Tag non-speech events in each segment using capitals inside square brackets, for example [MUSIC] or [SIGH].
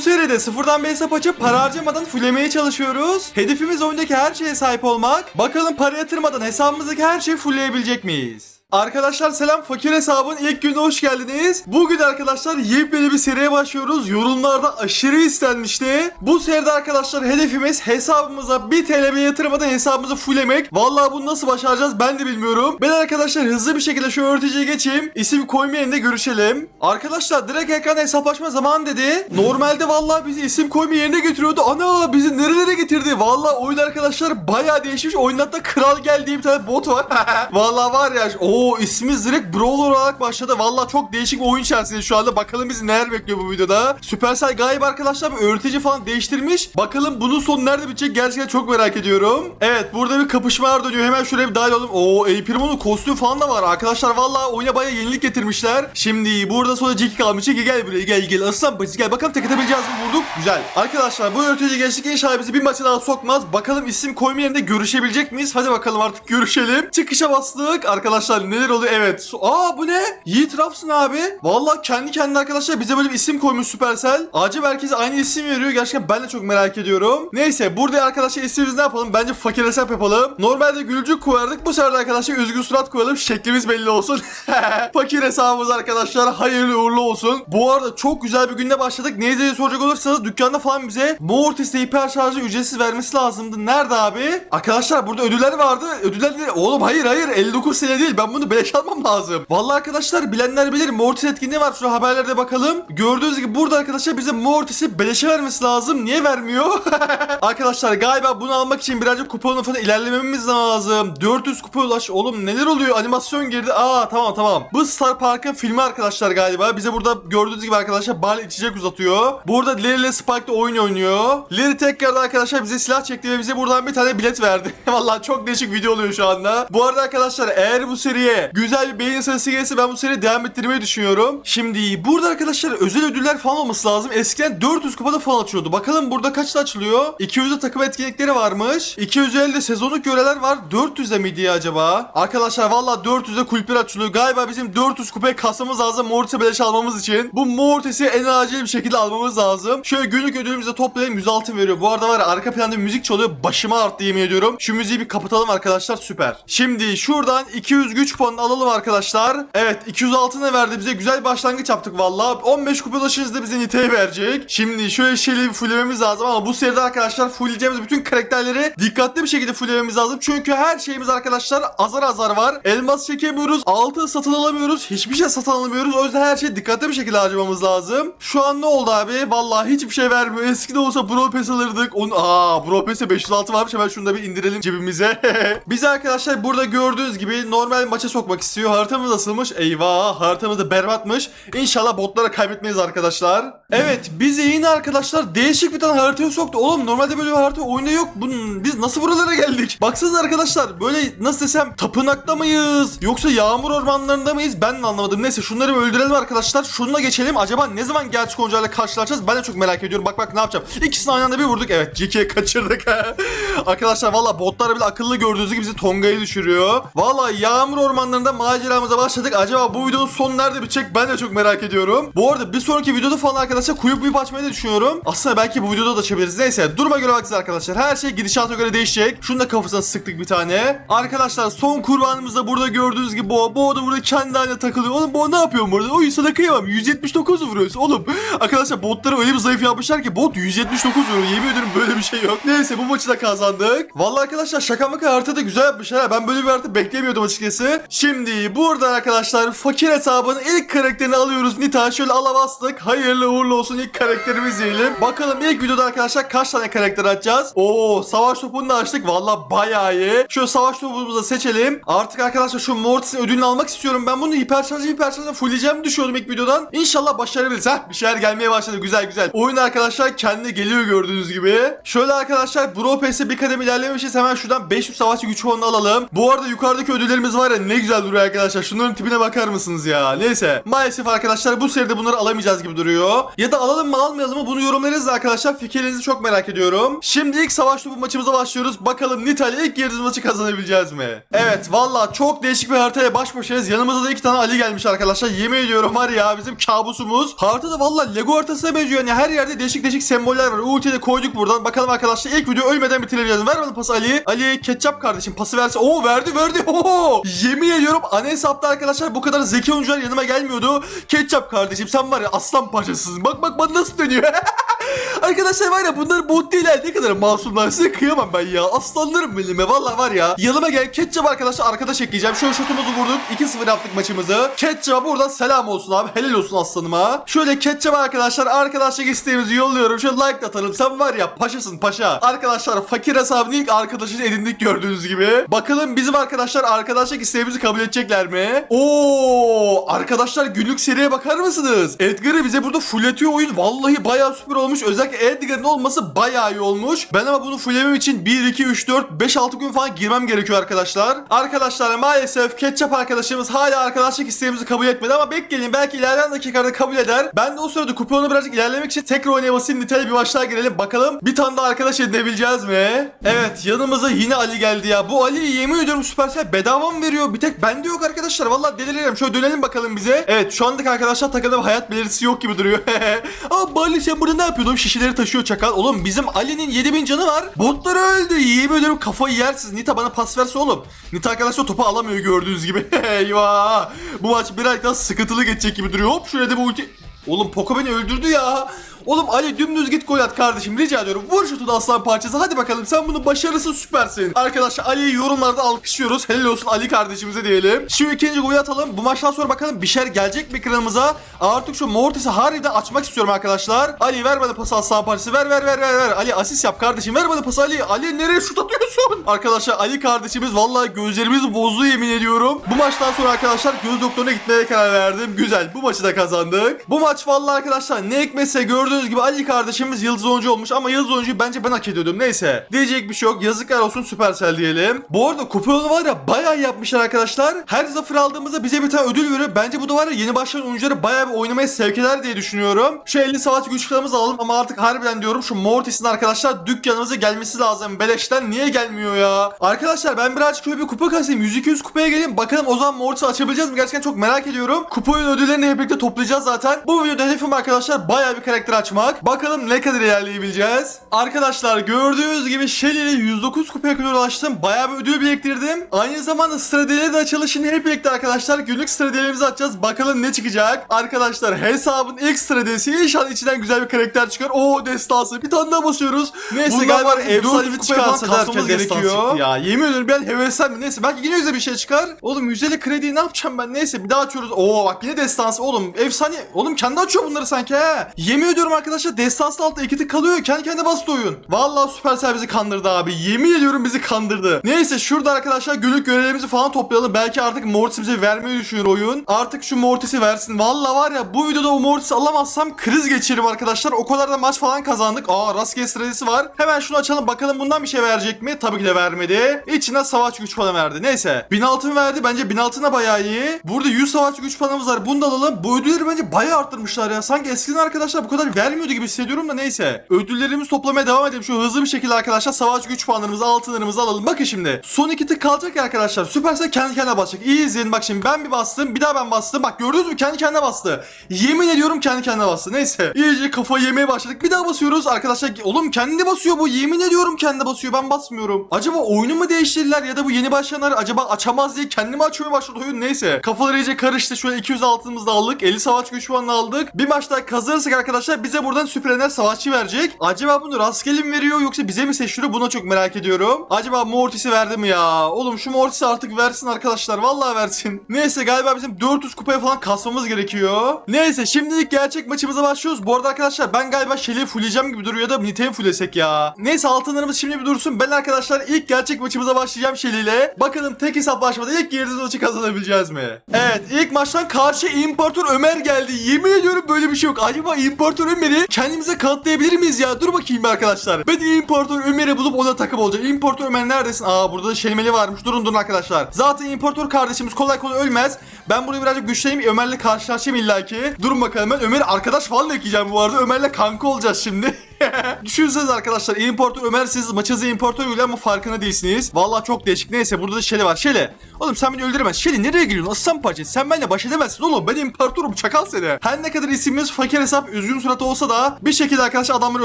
Seride sıfırdan bir hesap açıp para harcamadan fullemeye çalışıyoruz. Hedefimiz oyundaki her şeye sahip olmak. Bakalım para yatırmadan hesabımızdaki her şeyi fullleyebilecek miyiz? Arkadaşlar selam fakir hesabın ilk gününe hoş geldiniz. Bugün arkadaşlar yepyeni bir seriye başlıyoruz. Yorumlarda aşırı istenmişti. Bu seride arkadaşlar hedefimiz hesabımıza 1 TL bir yatırmadan hesabımızı fulllemek. Vallahi bunu nasıl başaracağız ben de bilmiyorum. Ben arkadaşlar hızlı bir şekilde şu öğreticiye geçeyim. İsim koymayan da görüşelim. Arkadaşlar direkt ekrana hesaplaşma zamanı dedi. Normalde vallahi bizi isim koyma yerine götürüyordu. Ana bizi nerelere getirdi? Vallahi oyun arkadaşlar bayağı değişmiş. Oyunda hatta kral gel diye bir tane bot var. [LAUGHS] vallahi var ya. Oo ismimiz direkt Brawler olarak başladı. Vallahi çok değişik bir oyun içerisinde şu anda. Bakalım bizi neler bekliyor bu videoda. Supercell galiba arkadaşlar bir öğretici falan değiştirmiş. Bakalım bunun sonu nerede bitecek gerçekten çok merak ediyorum. Evet burada bir kapışmalar dönüyor. Hemen şuraya bir dahil olalım. Oo El Primo'nun kostümü falan da var. Arkadaşlar vallahi oyuna bayağı yenilik getirmişler. Şimdi burada sonra Jackie kalmış. Jackie gel buraya gel gel. Aslan bacı gel. Bakalım tek atabileceğiz mi vurduk. Güzel. Arkadaşlar bu öğretici geçtik inşallah bizi bir maça daha sokmaz. Bakalım isim koyma yerinde görüşebilecek miyiz? Hadi bakalım artık görüşelim. Çıkışa bastık. Arkadaşlar neler oluyor? Evet. Aa bu ne? Yiğit Rafsın abi. Vallahi kendi kendine arkadaşlar bize böyle bir isim koymuş Supercell. Acaba herkese aynı isim veriyor. Gerçekten ben de çok merak ediyorum. Neyse burada arkadaşlar ismimizi ne yapalım? Bence fakir hesap yapalım. Normalde gülücük koyardık. Bu sefer arkadaşlar üzgün surat koyalım. Şeklimiz belli olsun. [LAUGHS] fakir hesabımız arkadaşlar. Hayırlı uğurlu olsun. Bu arada çok güzel bir günde başladık. Ne diye soracak olursanız dükkanda falan bize Mortis'te hiper şarjı ücretsiz vermesi lazımdı. Nerede abi? Arkadaşlar burada ödüller vardı. Ödüller de oğlum hayır hayır 59 sene değil. Ben bunu beleş almam lazım. Vallahi arkadaşlar bilenler bilir. Mortis etkinliği var. Şu haberlerde bakalım. Gördüğünüz gibi burada arkadaşlar bize Mortis'i beleşe vermesi lazım. Niye vermiyor? [LAUGHS] arkadaşlar galiba bunu almak için birazcık kuponla falan ilerlememiz lazım. 400 kupa ulaş. Oğlum neler oluyor? Animasyon girdi. Aa tamam tamam. Bu Star Park'ın filmi arkadaşlar galiba. Bize burada gördüğünüz gibi arkadaşlar bal içecek uzatıyor. Burada Larry ile Spike oyun oynuyor. Larry tekrardan arkadaşlar bize silah çekti ve bize buradan bir tane bilet verdi. [LAUGHS] Vallahi çok değişik video oluyor şu anda. Bu arada arkadaşlar eğer bu seriye güzel bir beğeni sayısı gelirse ben bu seriyi devam ettirmeyi düşünüyorum. Şimdi burada arkadaşlar özel ödüller falan olması lazım. Eskiden 400 kupada falan açıyordu. Bakalım burada kaçta açılıyor? 200'de takım etkinlikleri varmış. 250'de sezonluk göreler var. 400'de miydi acaba? Arkadaşlar valla 400'de kulüpler açılıyor. Galiba bizim 400 kupaya kasmamız lazım Mortis'e beleş almamız için. Bu Mortis'i en acil bir şekilde almamız lazım. Şöyle günlük ödülümüzü toplayalım 100 altın veriyor. Bu arada var arka planda müzik çalıyor. Başıma arttı yemin ediyorum. Şu müziği bir kapatalım arkadaşlar süper. Şimdi şuradan 200 güç puanı alalım arkadaşlar. Evet 200 altına verdi bize. Güzel başlangıç yaptık valla. 15 kupa ulaşınca bize niteye verecek. Şimdi şöyle şeyleri bir fulllememiz lazım ama bu seride arkadaşlar fullleyeceğimiz bütün karakterleri dikkatli bir şekilde fulllememiz lazım. Çünkü her şeyimiz arkadaşlar azar azar var. Elmas çekemiyoruz. Altın satın alamıyoruz. Hiçbir şey satın alamıyoruz. O yüzden her şeyi dikkatli bir şekilde harcamamız lazım. Şu an ne oldu abi? Vallahi hiçbir şey vermiyor. Eskide olsa Brawl Pass alırdık. Onu, aa Brawl Pass'e 506 varmış. Hemen şunu da bir indirelim cebimize. [LAUGHS] Biz arkadaşlar burada gördüğünüz gibi normal maça sokmak istiyor. Haritamız asılmış. Eyvah haritamız da berbatmış. İnşallah botlara kaybetmeyiz arkadaşlar. Evet bizi yine arkadaşlar değişik bir tane haritaya soktu. Oğlum normalde böyle bir harita oyunda yok. Bunun, biz nasıl buralara geldik? Baksanıza arkadaşlar böyle nasıl desem tapınakta mıyız? Yoksa yağmur ormanlarında mıyız? Ben de anlamadım. Neyse şunları öldürelim arkadaşlar. Şununla geçelim. Acaba ne zaman gerçek oyuncularla karşılaşacağız? Ben de çok merak ediyorum. Bak bak ne yapacağım. İkisini aynı anda bir vurduk. Evet Jackie'ye kaçırdık. [LAUGHS] arkadaşlar valla botlar bile akıllı gördüğünüz gibi bizi Tonga'yı düşürüyor. Valla yağmur ormanlarında maceramıza başladık. Acaba bu videonun sonu nerede bitecek? Ben de çok merak ediyorum. Bu arada bir sonraki videoda falan arkadaşlar kuyup kuyup açmayı da düşünüyorum. Aslında belki bu videoda da açabiliriz. Neyse duruma göre bakacağız arkadaşlar. Her şey gidişata göre değişecek. Şunu da kafasına sıktık bir tane. Arkadaşlar son kurbanımız da burada gördüğünüz gibi Boğa. Boğa da burada kendi haline takılıyor. Oğlum Boğa ne yapıyor burada? Oy sana kıyamam. 179 vuruyoruz oğlum. [LAUGHS] Arkadaşlar botları öyle bir zayıf yapmışlar ki bot 179 vuruyor. Yemin ederim böyle bir şey yok. Neyse bu maçı da kazandık. Vallahi arkadaşlar şaka maka harita da güzel yapmışlar. Ben böyle bir harita beklemiyordum açıkçası. Şimdi burada arkadaşlar fakir hesabının ilk karakterini alıyoruz. Nita şöyle ala bastık. Hayırlı uğurlu olsun ilk karakterimiz diyelim. Bakalım ilk videoda arkadaşlar kaç tane karakter açacağız? Oo savaş topunu da açtık. Vallahi bayağı iyi. Şu savaş topumuzu da seçelim. Artık arkadaşlar şu Mortis'in ödülünü almak istiyorum. Ben bunu hiper şarjı hiper şarjı fullleyeceğim düşüyordum ilk videodan. İnşallah başarabiliriz. Heh bir şeyler gelmeye başladı. Güzel güzel. Oyun arkadaşlar kendi geliyor gördüğünüz gibi. Şöyle arkadaşlar Brawl Pass'e bir kadem ilerlemişiz. Hemen şuradan 500 savaşçı güç puanını alalım. Bu arada yukarıdaki ödüllerimiz var ya ne güzel duruyor arkadaşlar. Şunların tipine bakar mısınız ya? Neyse. Maalesef arkadaşlar bu seride bunları alamayacağız gibi duruyor. Ya da alalım mı almayalım mı bunu yorumlarız arkadaşlar. Fikirlerinizi çok merak ediyorum. Şimdi ilk savaş topu maçımıza başlıyoruz. Bakalım Nita'yla ilk girdiğimiz maçı kazanabileceğiz mi? Evet valla çok değişik bir haritaya baş başayız. Yanımızda da iki tane Ali gelmiş arkadaşlar. Yemin ediyorum var ya bizim kabusumuz. Harita da valla Lego haritasına benziyor. Yani her yerde değişik değişik semboller var. Ulti'yi de koyduk buradan. Bakalım arkadaşlar ilk video ölmeden bitirebiliriz. Ver bana pası Ali. Ali ketçap kardeşim pası verse. Oo verdi verdi. Oo. [LAUGHS] Yemin ediyorum ana hesapta arkadaşlar bu kadar zeki oyuncular yanıma gelmiyordu. Ketçap kardeşim sen var ya aslan parçasısın. Bak bak bana nasıl dönüyor. [LAUGHS] Arkadaşlar var ya bunlar bot değiller. Ne kadar masumlar. Size kıyamam ben ya. Aslanlarım ya. Valla var ya. Yanıma gel ketçap arkadaşlar arkadaş ekleyeceğim. Şöyle şutumuzu vurduk. 2-0 yaptık maçımızı. Ketçap'a buradan selam olsun abi. Helal olsun aslanıma. Şöyle ketçap arkadaşlar arkadaşlık isteğimizi yolluyorum. Şöyle like atalım. Sen var ya paşasın paşa. Arkadaşlar fakir hesabını ilk arkadaşını edindik gördüğünüz gibi. Bakalım bizim arkadaşlar arkadaşlık isteğimizi kabul edecekler mi Oo arkadaşlar günlük seriye bakar mısınız Edgar'ı bize burada fulletiyor oyun vallahi bayağı süper olmuş özellikle Edgar'ın olması bayağı iyi olmuş. Ben ama bunu fullemem için 1, 2, 3, 4, 5, 6 gün falan girmem gerekiyor arkadaşlar. Arkadaşlar maalesef Ketçap arkadaşımız hala arkadaşlık isteğimizi kabul etmedi ama bekleyin belki ilerleyen dakikalarda kabul eder. Ben de o sırada kuponu birazcık ilerlemek için tekrar oynaya basayım niteli bir başlığa girelim bakalım bir tane daha arkadaş edinebileceğiz mi? Evet yanımıza yine Ali geldi ya. Bu Ali yemin ediyorum Supercell bedava mı veriyor? Bir tek bende yok arkadaşlar. Vallahi deliririm. Şöyle dönelim bakalım bize. Evet şu andaki arkadaşlar takımda bir hayat belirtisi yok gibi duruyor. [LAUGHS] Aa Bali sen burada ne yapıyordun? Şişeleri taşıyor çakal. Oğlum bizim Ali'nin 7000 canı var. Botlar öldü. Yemin ediyorum kafayı yersiz. Nita bana pas verse oğlum. Nita arkadaşlar topu alamıyor gördüğünüz gibi. [LAUGHS] Eyvah. Bu maç birazcık daha sıkıntılı geçecek gibi duruyor. Hop şuraya da bu ulti... Oğlum Poco beni öldürdü ya. Oğlum Ali dümdüz git gol at kardeşim rica ediyorum. Vur şutu da aslan parçası. Hadi bakalım sen bunu başarısın süpersin. Arkadaşlar Ali'yi yorumlarda alkışlıyoruz. Helal olsun Ali kardeşimize diyelim. Şu ikinci golü atalım. Bu maçtan sonra bakalım bir şeyler gelecek mi ekranımıza. Artık şu Mortis'i harbiden açmak istiyorum arkadaşlar. Ali ver bana pası aslan parçası. Ver ver ver ver ver. Ali asist yap kardeşim. Ver bana pası Ali. Ali nereye şut atıyorsun? Arkadaşlar Ali kardeşimiz vallahi gözlerimiz bozdu yemin ediyorum. Bu maçtan sonra arkadaşlar göz doktoruna gitmeye karar verdim. Güzel. Bu maçı da kazandık. Bu maç vallahi arkadaşlar ne ekmese gördüğünüz gibi Ali kardeşimiz yıldız oyuncu olmuş ama yıldız oyuncuyu bence ben hak ediyordum. Neyse. Diyecek bir şey yok. Yazıklar olsun Supercell diyelim. Bu arada kupa yolu var ya bayağı yapmışlar arkadaşlar. Her zafer aldığımızda bize bir tane ödül veriyor. Bence bu da var ya yeni başlayan oyuncuları bayağı bir oynamaya sevk eder diye düşünüyorum. Şu 50 savaş güçlerimizi alalım ama artık harbiden diyorum şu Mortis'in arkadaşlar dükkanımıza gelmesi lazım. Beleşten niye gelmiyor ya? Arkadaşlar ben birazcık şöyle bir kupa kasayım. 100-200 kupaya geleyim. Bakalım o zaman Mortis'i açabileceğiz mi? Gerçekten çok merak ediyorum. Kupa oyun ödüllerini hep birlikte toplayacağız zaten. Bu videoda hedefim arkadaşlar bayağı bir karakter açmak. Bakalım ne kadar ilerleyebileceğiz. Arkadaşlar gördüğünüz gibi Shelly ile 109 kupaya kadar ulaştım. Bayağı bir ödül biriktirdim. Aynı zamanda stratejileri de açılışını hep birlikte arkadaşlar günlük stratejilerimizi açacağız. Bakalım ne çıkacak. Arkadaşlar hesabın ilk stratejisi inşallah içinden güzel bir karakter çıkar. Oo destansı. Bir tane daha basıyoruz. Neyse Bundan galiba var ya, efsanevi 400 kupaya falan çıkarsa kasmamız gerekiyor. Ya yemin ediyorum ben heveslendim. Neyse belki yine güzel bir şey çıkar. Oğlum 150 krediyi ne yapacağım ben? Neyse bir daha açıyoruz. Oo bak yine destansı. Oğlum efsane. Oğlum kendi açıyor bunları sanki he. Yemin ediyorum arkadaşlar destansı altta iki tık kalıyor. Kendi kendine bastı oyun. Vallahi Supercell bizi kandırdı abi. Yemin ediyorum bizi kandırdı. Neyse şurada arkadaşlar günlük görevlerimizi falan toplayalım. Belki artık Mortis bize vermeyi düşünüyor oyun. Artık şu Mortis'i versin. Vallahi var ya bu videoda o Mortis'i alamazsam kriz geçiririm arkadaşlar. O kadar da maç falan kazandık. Aa rastgele stratejisi var. Hemen şunu açalım bakalım bundan bir şey verecek mi? Tabii ki de vermedi. İçine savaş güç falan verdi. Neyse. 1000 altın verdi. Bence 1000 altın da bayağı iyi. Burada 100 savaş güç paramız var. Bunu da alalım. Bu ödülleri bence bayağı arttırmışlar ya. Sanki eskiden arkadaşlar bu kadar vermiyordu gibi hissediyorum da neyse. Ödüllerimizi toplamaya devam edelim. Şu hızlı bir şekilde arkadaşlar savaş güç puanlarımızı, altınlarımızı alalım. Bakın şimdi. Son iki tık kalacak ya arkadaşlar. Süperse kendi kendine basacak. İyi izleyin. Bak şimdi ben bir bastım. Bir daha ben bastım. Bak gördünüz mü? Kendi kendine bastı. Yemin ediyorum kendi kendine bastı. Neyse. İyice kafayı yemeye başladık. Bir daha basıyoruz. Arkadaşlar oğlum kendi basıyor bu. Yemin ediyorum kendi basıyor. Ben basmıyorum. Acaba oyunu mu değiştirdiler ya da bu yeni başlayanlar acaba açamaz diye kendi mi açmaya başladı oyun? Neyse. Kafalar iyice karıştı. Şöyle 200 altınımızı aldık. 50 savaş güç puanını aldık. Bir maçta kazanırsak arkadaşlar bize buradan süper ender savaşçı verecek. Acaba bunu rastgele mi veriyor yoksa bize mi seçtiriyor? Buna çok merak ediyorum. Acaba Mortis'i verdi mi ya? Oğlum şu Mortis'i artık versin arkadaşlar. Vallahi versin. [LAUGHS] Neyse galiba bizim 400 kupaya falan kasmamız gerekiyor. Neyse şimdilik gerçek maçımıza başlıyoruz. Bu arada arkadaşlar ben galiba Shelly'i fullleyeceğim gibi duruyor ya da Nite'yi fulllesek ya. Neyse altınlarımız şimdi bir dursun. Ben arkadaşlar ilk gerçek maçımıza başlayacağım Shelly. Bakalım tek hesaplaşmada ilk girdiğimiz maçı kazanabileceğiz mi? Evet ilk maçtan karşı İmparator Ömer geldi. Yemin ediyorum böyle bir şey yok. Acaba İmparator Ömer Ömer'i kendimize kanıtlayabilir miyiz ya? Dur bakayım arkadaşlar. Ben İmparator Ömer'i bulup ona takım olacağım. İmparator Ömer neredesin? Aa burada da şelmeli varmış. Durun durun arkadaşlar. Zaten İmparator kardeşimiz kolay kolay ölmez. Ben burayı birazcık güçleneyim. Ömer'le karşılaşayım illaki. Durun bakalım ben Ömer'i arkadaş falan ekleyeceğim bu arada. Ömer'le kanka olacağız şimdi. [LAUGHS] [LAUGHS] Düşünsenize arkadaşlar İmparator Ömer siz maçınızı İmparator öyle ama farkına değilsiniz. Vallahi çok değişik. Neyse burada da Şeli var. Şeli. Oğlum sen beni öldüremezsin. Şeli nereye geliyorsun? Aslan parçası. Sen benimle baş edemezsin oğlum. Ben İmparatorum. Çakal seni. Her ne kadar ismimiz fakir hesap üzgün surat olsa da bir şekilde arkadaşlar adamları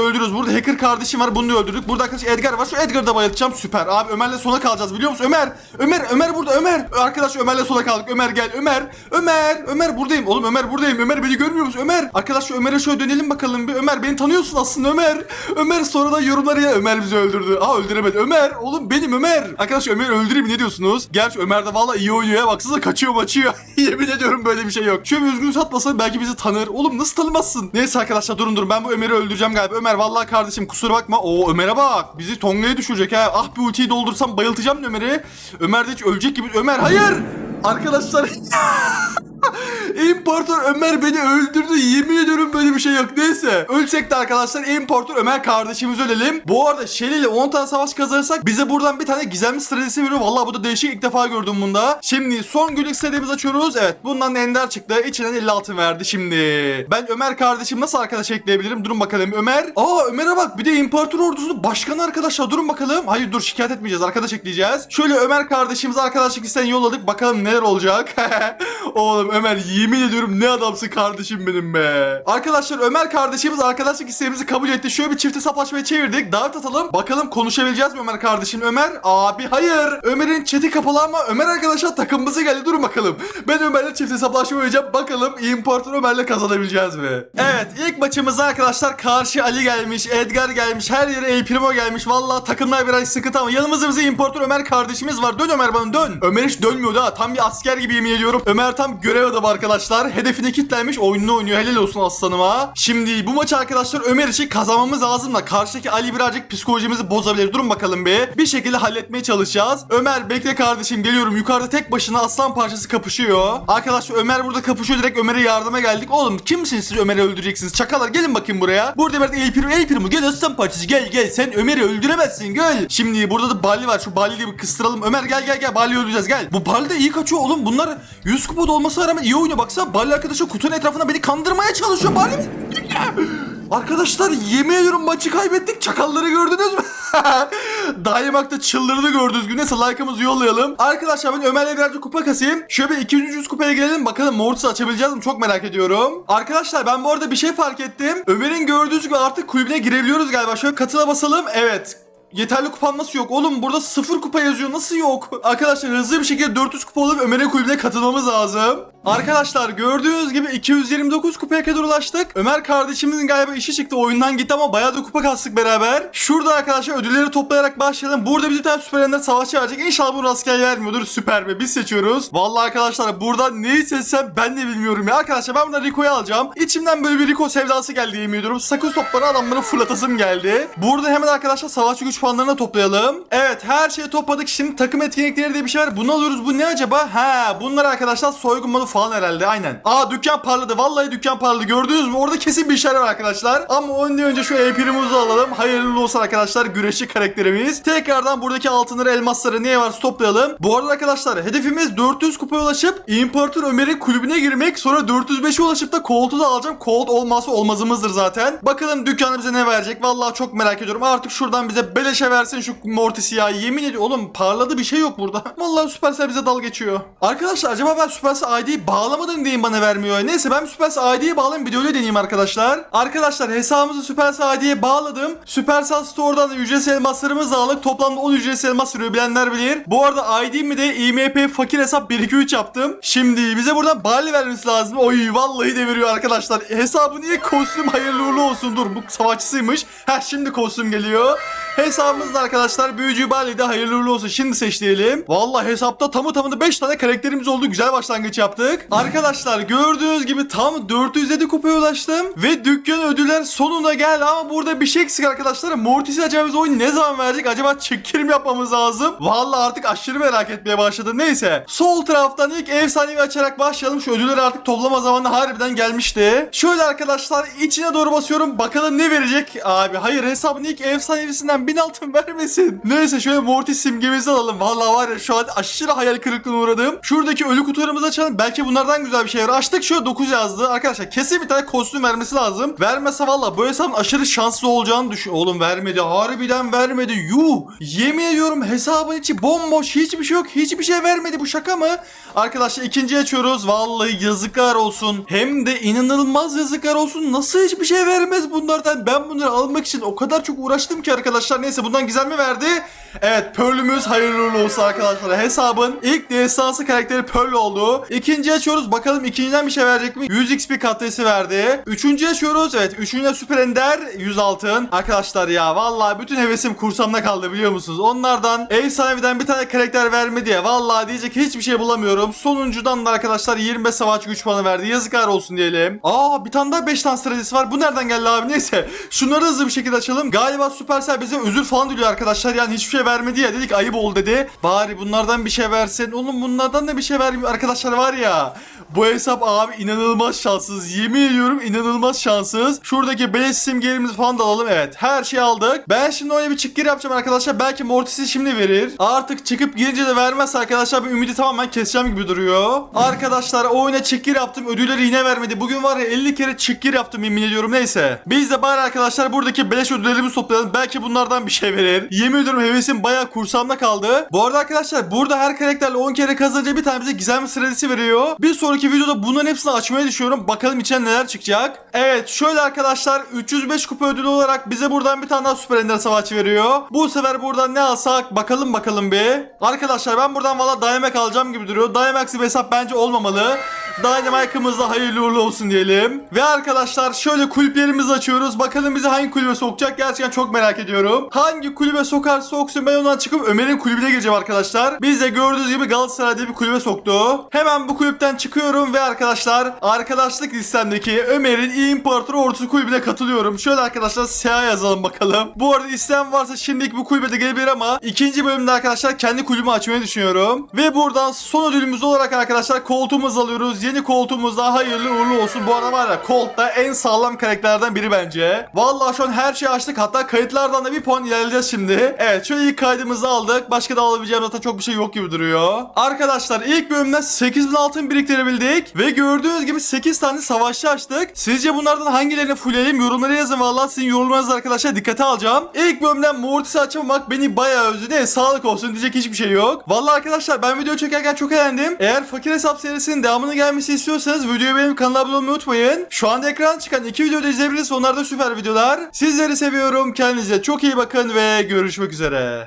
öldürüyoruz. Burada hacker kardeşim var. Bunu da öldürdük. Burada arkadaş Edgar var. Şu Edgar'ı da bayıltacağım. Süper. Abi Ömer'le sona kalacağız biliyor musun? Ömer. Ömer. Ömer burada. Ömer. Arkadaş Ömer'le sona kaldık. Ömer gel. Ömer. Ömer. Ömer buradayım. Oğlum Ömer buradayım. Ömer beni görmüyor musun? Ömer. Arkadaş Ömer'e şöyle dönelim bakalım bir. Ömer beni tanıyorsun aslında Ömer. Ömer sonradan yorumlara ya Ömer bizi öldürdü. Aa öldüremedi. Ömer. Oğlum benim Ömer. Arkadaş Ömer'i öldüreyim ne diyorsunuz? Gerçi Ömer de valla iyi oynuyor ya. Baksanıza kaçıyor maçıyor. [LAUGHS] Yemin ediyorum böyle bir şey yok. Şöyle üzgün satmasa belki bizi tanır. Oğlum nasıl tanımazsın? Neyse arkadaşlar durun durun. Ben bu Ömer'i öldüreceğim galiba. Ömer vallahi kardeşim kusura bakma. Oo Ömer'e bak. Bizi Tonga'ya düşürecek ha. Ah bir ultiyi doldursam bayıltacağım Ömer'i. Ömer de hiç ölecek gibi. Ömer hayır. Arkadaşlar [LAUGHS] İmparator Ömer beni öldürdü. Yemin ediyorum böyle bir şey yok. Neyse. Ölsek de arkadaşlar İmparator Ömer kardeşimizi ölelim. Bu arada Shelly ile 10 tane savaş kazanırsak bize buradan bir tane gizemli stratejisi veriyor. Vallahi bu da değişik ilk defa gördüm bunda. Şimdi son günlük stratejimizi açıyoruz. Evet bundan da ender çıktı. İçinden 50 altın verdi şimdi. Ben Ömer kardeşim nasıl arkadaş ekleyebilirim? Durun bakalım Ömer. Aa Ömer'e bak bir de İmparator ordusunun başkanı arkadaşlar. Durun bakalım. Hayır dur şikayet etmeyeceğiz. Arkadaş ekleyeceğiz. Şöyle Ömer kardeşimize arkadaşlık isteğini yolladık. Bakalım neler olacak. [LAUGHS] Oğlum Ömer yemin ediyorum ne adamsın kardeşim benim be. Arkadaşlar Ömer kardeşimiz arkadaşlık isteğimizi kabul etti. Şöyle bir çift hesaplaşmaya çevirdik. Davet atalım. Bakalım konuşabileceğiz mi Ömer kardeşim? Ömer abi hayır. Ömer'in chat'i kapalı ama Ömer arkadaşlar takımımıza geldi. Durun bakalım. Ben Ömer'le çift hesaplaşma oynayacağım. Bakalım İmparator Ömer'le kazanabileceğiz mi? Evet ilk maçımızda arkadaşlar karşı Ali gelmiş. Edgar gelmiş. Her yere El Primo gelmiş. Vallahi takımlar biraz sıkıntı ama yanımızda bize İmparator Ömer kardeşimiz var. Dön Ömer bana dön. Ömer hiç dönmüyordu ha. Tam bir asker gibi yemin ediyorum. Ömer tam görev adamı arkadaşlar. Hedefine kitlenmiş. Oyununu oynuyor. Helal olsun aslanıma. Şimdi bu maçı arkadaşlar Ömer için kazanmamız lazım da karşıdaki Ali birazcık psikolojimizi bozabilir. Durun bakalım bir. Bir şekilde halletmeye çalışacağız. Ömer bekle kardeşim geliyorum. Yukarıda tek başına aslan parçası kapışıyor. Arkadaşlar Ömer burada kapışıyor. Direkt Ömer'e yardıma geldik. Oğlum kimsiniz siz Ömer'i öldüreceksiniz? Çakalar gelin bakayım buraya. Burada bir El Primo, El Primo gel aslan parçası gel gel. Sen Ömer'i öldüremezsin gel. Şimdi burada da Bali var. Şu Bali'yi bir kıstıralım. Ömer gel gel gel. Bali'yi öldüreceğiz gel. Bu Bali de iyi kaçıyor oğlum. Bunlar 100 kupada olmasına rağmen iyi oynuyor. Baksana Bali arkadaşı kutunun etrafında beni kandırmaya çalışıyor. Bali? Arkadaşlar yemin ediyorum maçı kaybettik. Çakalları gördünüz mü? [LAUGHS] Daimak'ta çıldırdı gördüğünüz gibi. Neyse like'ımızı yollayalım. Arkadaşlar ben Ömer'le birazcık kupa kasayım. Şöyle bir 200 kupaya gelelim. Bakalım Mortis'i açabileceğiz mi? Çok merak ediyorum. Arkadaşlar ben bu arada bir şey fark ettim. Ömer'in gördüğünüz gibi artık kulübüne girebiliyoruz galiba. Şöyle katıla basalım. Evet. Yeterli kupam nasıl yok? Oğlum burada sıfır kupa yazıyor. Nasıl yok? Arkadaşlar hızlı bir şekilde 400 kupa olup Ömer'in kulübüne katılmamız lazım. Arkadaşlar gördüğünüz gibi 229 kupaya kadar ulaştık. Ömer kardeşimizin galiba işi çıktı. Oyundan gitti ama bayağı da kupa kastık beraber. Şurada arkadaşlar ödülleri toplayarak başlayalım. Burada bir tane süper ender savaşçı verecek. İnşallah bu rastgele vermiyordur. Süper be. Biz seçiyoruz. Vallahi arkadaşlar burada neyi seçsem ben de bilmiyorum ya. Arkadaşlar ben buradan Rico'yu alacağım. İçimden böyle bir Rico sevdası geldi yemin ediyorum. Sakız topları adamları fırlatasım geldi. Burada hemen arkadaşlar savaşçı güç puanlarını toplayalım. Evet her şeyi topladık. Şimdi takım etkinlikleri diye bir şey var. Bunu alıyoruz. Bu ne acaba? Ha bunlar arkadaşlar soygun modu falan herhalde. Aynen. Aa dükkan parladı. Vallahi dükkan parladı. Gördünüz mü? Orada kesin bir şeyler var arkadaşlar. Ama ondan önce şu epirimizi alalım. Hayırlı olsun arkadaşlar. Güreşçi karakterimiz. Tekrardan buradaki altınları, elmasları neye varsa toplayalım. Bu arada arkadaşlar hedefimiz 400 kupaya ulaşıp İmparator Ömer'in kulübüne girmek. Sonra 405'e ulaşıp da koltuğu da alacağım. Kolt olmazsa olmazımızdır zaten. Bakalım dükkanı bize ne verecek? Vallahi çok merak ediyorum. Artık şuradan bize beleşe versin şu Mortis'i ya. Yemin ediyorum oğlum parladı bir şey yok burada. [LAUGHS] Vallahi Supercell bize dal geçiyor. Arkadaşlar acaba ben Supercell ID'yi bağlamadım diyeyim bana vermiyor. Neyse ben Supercell ID'yi bağlayayım öyle deneyeyim arkadaşlar. Arkadaşlar hesabımızı Supercell ID'ye bağladım. Supercell Store'dan da ücretsiz elmaslarımızı aldık. Toplamda 10 ücretsiz elmas veriyor bilenler bilir. Bu arada ID'mi de IMP fakir hesap 1-2-3 yaptım. Şimdi bize buradan bali vermesi lazım. Oy vallahi de veriyor arkadaşlar. Hesabın ilk kostüm hayırlı uğurlu olsun. Dur bu savaşçısıymış. Ha şimdi kostüm geliyor. hesabımız da arkadaşlar büyücü Bali'de hayırlı uğurlu olsun. Şimdi seç diyelim. Vallahi hesapta tamı tamında 5 tane karakterimiz oldu. Güzel başlangıç yaptık. Arkadaşlar gördüğünüz gibi tam 407 kupaya ulaştım. Ve dükkan ödüller sonuna geldi ama burada bir şey eksik arkadaşlar. Mortis'i acaba oyun ne zaman verecek? Acaba çekirim yapmamız lazım. Vallahi artık aşırı merak etmeye başladım. Neyse. Sol taraftan ilk efsanevi açarak başlayalım. Şu ödülleri artık toplama zamanı harbiden gelmişti. Şöyle arkadaşlar içine doğru basıyorum. Bakalım ne verecek? Abi hayır hesabın ilk efsanevisinden 1000 altın vermesin. Neyse şöyle Mortis simgemizi alalım. Vallahi var ya şu an aşırı hayal kırıklığına uğradım. Şuradaki ölü kutularımızı açalım. Belki bunlardan güzel bir şey var. Açtık şöyle 9 yazdı. Arkadaşlar kesin bir tane kostüm vermesi lazım. Vermese valla bu hesabın aşırı şanslı olacağını düşün. Oğlum vermedi. Harbiden vermedi. Yuh. Yemin ediyorum hesabın içi bomboş. Hiçbir şey yok. Hiçbir şey vermedi. Bu şaka mı? Arkadaşlar ikinci açıyoruz. Vallahi yazıklar olsun. Hem de inanılmaz yazıklar olsun. Nasıl hiçbir şey vermez bunlardan? Ben bunları almak için o kadar çok uğraştım ki arkadaşlar. Neyse bundan güzel mi verdi? Evet Pearl'ümüz hayırlı uğurlu olsun arkadaşlar. Hesabın ilk destansı karakteri Pearl oldu. İkinci açıyoruz. Bakalım ikinciden bir şey verecek mi? 100 XP katlesi verdi. Üçüncü açıyoruz. Evet üçüncüde Süper Ender 100 altın. Arkadaşlar ya vallahi bütün hevesim kursamda kaldı biliyor musunuz? Onlardan efsaneviden bir tane karakter vermedi ya. Vallahi diyecek hiçbir şey bulamıyorum. Sonuncudan da arkadaşlar 25 savaşçı güç puanı verdi. Yazıklar olsun diyelim. Aa bir tane daha 5 tane stratejisi var. Bu nereden geldi abi? Neyse. Şunları hızlı bir şekilde açalım. Galiba Supercell bize özür falan diliyor arkadaşlar. Yani hiçbir şey vermedi ya. Dedik ayıp ol dedi. Bari bunlardan bir şey versin. Oğlum bunlardan da bir şey vermiyor. Arkadaşlar var ya. Bu hesap abi inanılmaz şanssız. Yemin ediyorum inanılmaz şanssız. Şuradaki beleş simgelerimizi falan da alalım. Evet her şeyi aldık. Ben şimdi oraya bir çık yapacağım arkadaşlar. Belki Mortis'i şimdi verir. Artık çıkıp girince de vermezse arkadaşlar bir ümidi tamamen keseceğim gibi duruyor. Arkadaşlar oyuna çık gir yaptım. Ödülleri yine vermedi. Bugün var ya 50 kere çık yaptım yemin ediyorum. Neyse. Biz de bari arkadaşlar buradaki beleş ödüllerimizi toplayalım. Belki bunlardan bir verir. Yemin ediyorum hevesim bayağı kursamda kaldı. Bu arada arkadaşlar burada her karakterle 10 kere kazanınca bir tane bize gizemli sıradisi veriyor. Bir sonraki videoda bunların hepsini açmaya düşünüyorum. Bakalım içinden neler çıkacak. Evet şöyle arkadaşlar 305 kupa ödülü olarak bize buradan bir tane daha Süper Ender Savaşçı veriyor. Bu sefer buradan ne alsak bakalım bakalım bir. Arkadaşlar ben buradan valla Dynamax alacağım gibi duruyor. Dynamax'ı bir hesap bence olmamalı. Dynamite'ımız da hayırlı uğurlu olsun diyelim. Ve arkadaşlar şöyle kulüplerimizi açıyoruz. Bakalım bizi hangi kulübe sokacak gerçekten çok merak ediyorum. Hangi kulübe sokar soksun ben ondan çıkıp Ömer'in kulübüne gireceğim arkadaşlar. Biz de gördüğünüz gibi Galatasaray'da bir kulübe soktu. Hemen bu kulüpten çıkıyorum ve arkadaşlar arkadaşlık listemdeki Ömer'in İmparator Ordusu kulübüne katılıyorum. Şöyle arkadaşlar SEA yazalım bakalım. Bu arada isteyen varsa şimdilik bu kulübe de gelebilir ama ikinci bölümde arkadaşlar kendi kulübümü açmayı düşünüyorum. Ve buradan son ödülümüz olarak arkadaşlar koltuğumuzu alıyoruz. Yeni koltuğumuzda hayırlı uğurlu olsun. Bu arada var ya Colt da en sağlam karakterlerden biri bence. Vallahi şu an her şeyi açtık. Hatta kayıtlardan da bir puan ilerleyeceğiz şimdi. Evet şöyle ilk kaydımızı aldık. Başka da alabileceğim zaten çok bir şey yok gibi duruyor. Arkadaşlar ilk bölümden 8000 altın biriktirebildik. Ve gördüğünüz gibi 8 tane savaşçı açtık. Sizce bunlardan hangilerini fullleyelim? Yorumlara yazın. Vallahi sizin yorumlarınızı arkadaşlar dikkate alacağım. İlk bölümden Mortis'i açamamak beni bayağı üzdü. Ne sağlık olsun diyecek hiçbir şey yok. Vallahi arkadaşlar ben video çekerken çok eğlendim. Eğer fakir hesap serisinin devamını gelmesi istiyorsanız videoyu benim kanala abone olmayı unutmayın. Şu anda ekran çıkan iki videoda izleyebilirsiniz. Onlar da süper videolar. Sizleri seviyorum. Kendinize çok iyi bakın ve görüşmek üzere.